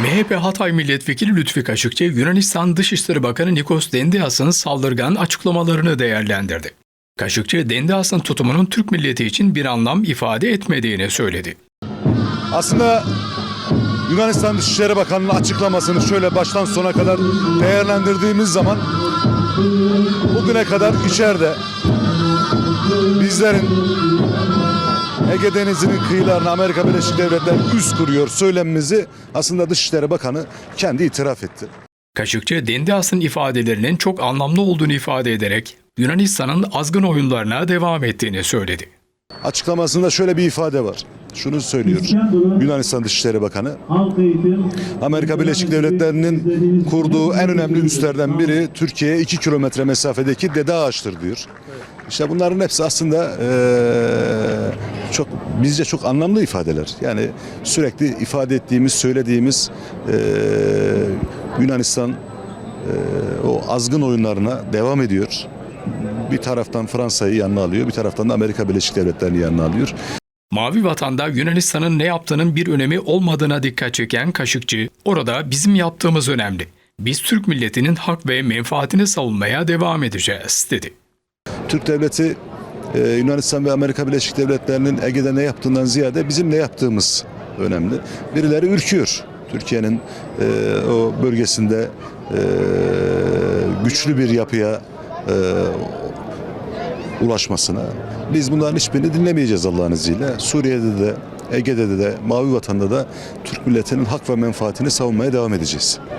MHP Hatay Milletvekili Lütfi Kaşıkçı, Yunanistan Dışişleri Bakanı Nikos Dendias'ın saldırgan açıklamalarını değerlendirdi. Kaşıkçı, Dendias'ın tutumunun Türk milleti için bir anlam ifade etmediğini söyledi. Aslında Yunanistan Dışişleri Bakanı'nın açıklamasını şöyle baştan sona kadar değerlendirdiğimiz zaman bugüne kadar içeride bizlerin Ege Denizi'nin kıyılarına Amerika Birleşik Devletleri üst kuruyor söylemimizi aslında Dışişleri Bakanı kendi itiraf etti. Kaşıkçı, Dendias'ın ifadelerinin çok anlamlı olduğunu ifade ederek Yunanistan'ın azgın oyunlarına devam ettiğini söyledi. Açıklamasında şöyle bir ifade var. Şunu söylüyor Yunanistan Dışişleri Bakanı. Amerika Birleşik Devletleri'nin kurduğu en önemli üslerden biri Türkiye'ye 2 kilometre mesafedeki Dede Ağaç'tır diyor. İşte bunların hepsi aslında eee, çok bizce çok anlamlı ifadeler. Yani sürekli ifade ettiğimiz, söylediğimiz eee, Yunanistan eee, o azgın oyunlarına devam ediyor. Bir taraftan Fransa'yı yanına alıyor, bir taraftan da Amerika Birleşik Devletleri'ni yanına alıyor. Mavi Vatan'da Yunanistan'ın ne yaptığının bir önemi olmadığına dikkat çeken Kaşıkçı, orada bizim yaptığımız önemli. Biz Türk milletinin hak ve menfaatini savunmaya devam edeceğiz, dedi. Türk devleti e, Yunanistan ve Amerika Birleşik Devletleri'nin Ege'de ne yaptığından ziyade bizim ne yaptığımız önemli. Birileri ürküyor. Türkiye'nin e, o bölgesinde e, güçlü bir yapıya e, ulaşmasına. Biz bunların hiçbirini dinlemeyeceğiz Allah'ın izniyle. Suriye'de de, Ege'de de, Mavi Vatan'da da Türk milletinin hak ve menfaatini savunmaya devam edeceğiz.